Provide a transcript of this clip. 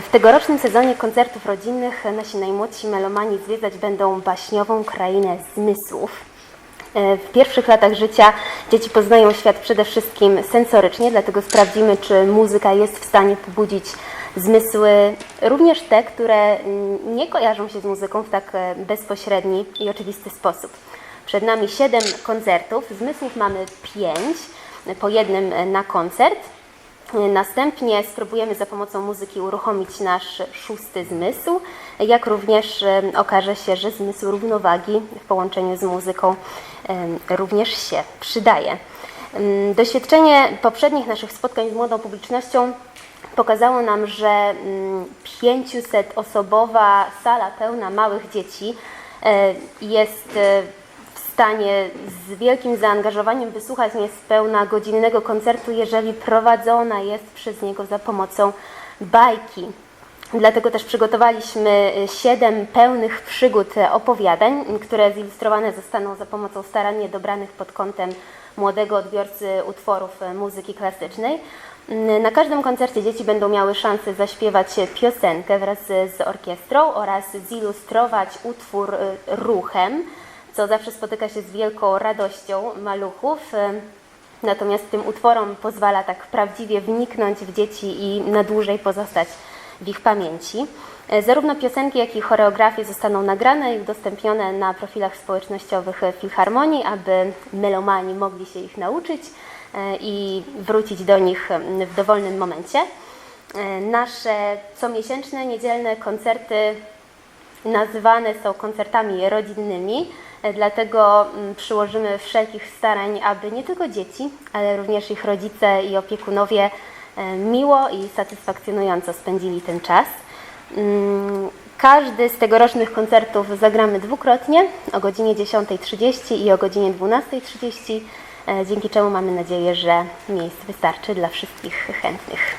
W tegorocznym sezonie koncertów rodzinnych nasi najmłodsi melomani zwiedzać będą baśniową krainę zmysłów. W pierwszych latach życia dzieci poznają świat przede wszystkim sensorycznie, dlatego sprawdzimy, czy muzyka jest w stanie pobudzić zmysły, również te, które nie kojarzą się z muzyką w tak e, bezpośredni i oczywisty sposób. Przed nami siedem koncertów, zmysłów mamy pięć, po jednym e, na koncert. Następnie spróbujemy za pomocą muzyki uruchomić nasz szósty zmysł, jak również e, okaże się, że zmysł równowagi w połączeniu z muzyką e, również się przydaje. Mm, Doświadczenie poprzednich naszych spotkań z młodą publicznością pokazało nam, że mm, 500-osobowa sala pełna małych dzieci e, jest e, stanie z wielkim zaangażowaniem wysłuchać niespełna godzinnego koncertu, jeżeli prowadzona jest przez niego za pomocą bajki. Dlatego też przygotowaliśmy e, siedem pełnych przygód opowiadań, które zilustrowane zostaną za pomocą starannie dobranych pod kątem młodego odbiorcy utworów e, muzyki klasycznej. M, Na każdym koncercie dzieci będą miały szansę zaśpiewać piosenkę wraz z orkiestrą oraz zilustrować utwór ruchem, co zawsze spotyka się z wielką radością maluchów. E, Natomiast tym utworom pozwala tak prawdziwie wniknąć w dzieci i na dłużej pozostać w ich pamięci. E, Zarówno piosenki, jak i choreografie zostaną nagrane i udostępnione na profilach społecznościowych e, Filharmonii, aby melomani mogli się ich nauczyć i wrócić do nich w dowolnym momencie. Nasze comiesięczne niedzielne koncerty nazywane są koncertami rodzinnymi, dlatego mm, przyłożymy wszelkich starań, aby nie tylko dzieci, ale również ich rodzice i opiekunowie e, miło i satysfakcjonująco spędzili ten czas. Mm, Każdy z tegorocznych koncertów zagramy dwukrotnie o godzinie 10.30 i o godzinie 12.30, e, dzięki czemu mamy nadzieję, że miejsc wystarczy dla wszystkich chętnych.